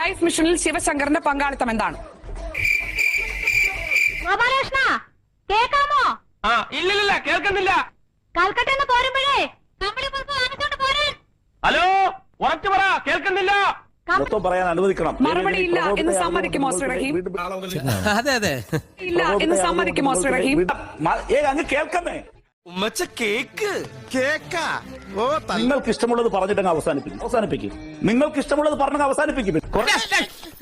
Life മിഷനിൽ ശിവശങ്കറിന്റെ പങ്കാളിത്തം എന്താണ്? ഗോപാലകൃഷ്ണ കേക്കാമോ ആ ഇല്ലില്ല കേൾക്കുന്നില്ല. കൽക്കട്ടന്ന് പോരുമ്പോഴേ കമ്പിളി പുൽപ്പ് വാങ്ങിച്ചോണ്ട് പോരാൻ ഹലോ ഉറച്ചു പറ കേൾക്കുന്നില്ല. മൊത്തം പറയാൻ അനുവദിക്കണം. മറുപടി ഇല്ല എന്ന് സമ്മതിക്കുമോ ശ്രീ റഹീം? അതെ അതെ. ഇല്ല എന്ന് സമ്മതിക്കുമോ ശ്രീ റഹീം? അങ്ങ് കേൾക്കുന്നേ. ഉമ്മച്ച കേക്ക്. കേക്കാ. ഓ നിങ്ങൾക്ക് ഇഷ്ടമുള്ളത് പറഞ്ഞിട്ടങ്ങ് അവസാനിപ്പിക്കും. അവസാനിപ്പിക്കും. നിങ്ങൾക്ക് ഇഷ്ടമുള്ളത് പറഞ്ഞങ്ങ് അവസാനിപ്പിക്കും.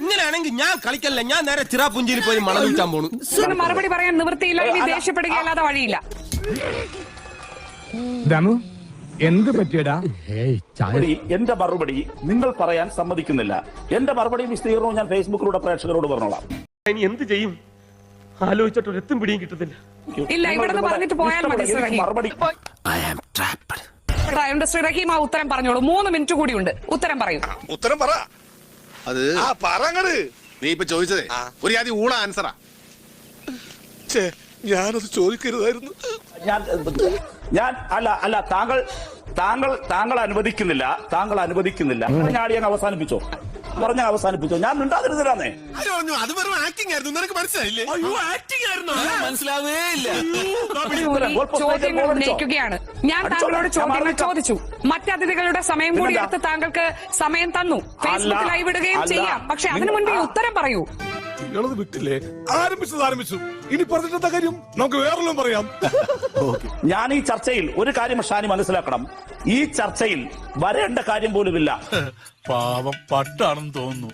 ഇങ്ങനെയാണെങ്കിൽ ഞാൻ കളിക്കല്ല. ഞാൻ നേരെ ചിറാപുഞ്ചിയിൽ പോയി മണം വിൽക്കാൻ പോണു. മറുപടി പറയാൻ നിവൃത്തിയില്ല. ഇനി ദേഷ്യപ്പെടുകയല്ലാതെ വഴിയില്ല. ദമു എന്ത് പറ്റിയടാ? മറുപടി, എന്റെ മറുപടി നിങ്ങൾ പറയാൻ സമ്മതിക്കുന്നില്ല. എന്റെ മറുപടിയും വിസ്തീർണവും ഞാൻ ഫേസ്ബുക്കിലൂടെ പ്രേക്ഷകരോട് പറഞ്ഞോളാം. ഇനി എന്ത് ചെയ്യും? ആലോചിച്ചിട്ട് ഒരു എത്തും പിടിയും കിട്ടുന്നില്ല ഇല്ല, ഇവിടുന്ന് പറഞ്ഞിട്ട് പോയാൽ മതി, ശ്രീ റഹീം. ആ ഉത്തരം പറഞ്ഞോളൂ. മൂന്ന് മിനിറ്റ് കൂടിയുണ്ട് ഉത്തരം പറയൂ. ഉത്തരം പറ. അത് ആ പറങ്ങട് നീ ഇപ്പൊ ചോദിച്ചതേ. ഒരു ആദ്യം ഊണ ആൻസറാ. ഞാനത് ചോദിക്കരുതായിരുന്നു. ഞാൻ ഞാൻ അല്ല അല്ല താങ്കൾ താങ്കൾ താങ്കൾ അനുവദിക്കുന്നില്ല. താങ്കൾ അനുവദിക്കുന്നില്ല. ഞാൻ അവസാനിപ്പിച്ചോ? പറഞ്ഞ അവസാനിപ്പിച്ചോ? ഞാൻ മിണ്ടാതിരുന്നില്ലാന്നേ. അത് വെറും ആക്ടിംഗ് ആയിരുന്നു. നിനക്ക് മനസ്സിലായില്ലേ? മനസ്സിലാവേ ഇല്ല. ചോദ്യങ്ങൾ ഉന്നയിക്കുകയാണ്. ഞാൻ താങ്കളോട് ചോദ്യങ്ങൾ ചോദിച്ചു. മറ്റതിഥികളുടെ സമയം കൂടി? എടുത്ത് താങ്കൾക്ക് സമയം തന്നു. ഫേസ്ബുക്ക് ലൈവ് ഇടുകയും. ചെയ്യാം. പക്ഷെ അതിനു മുൻപ് മുൻപേ ഉത്തരം പറയൂ. നിങ്ങളത് വിട്ടില്ലേ? ആരംഭിച്ചത് ആരംഭിച്ചു. ഇനി പറഞ്ഞിട്ടെന്താ കാര്യം? നമുക്ക് വേറെല്ലാം പറയാം. ഞാൻ ഈ ചർച്ചയിൽ ഒരു കാര്യം ഷാനി മനസ്സിലാക്കണം. ഈ ചർച്ചയിൽ വരേണ്ട കാര്യം പോലുമില്ല. പാവം പട്ടാണെന്ന് തോന്നുന്നു.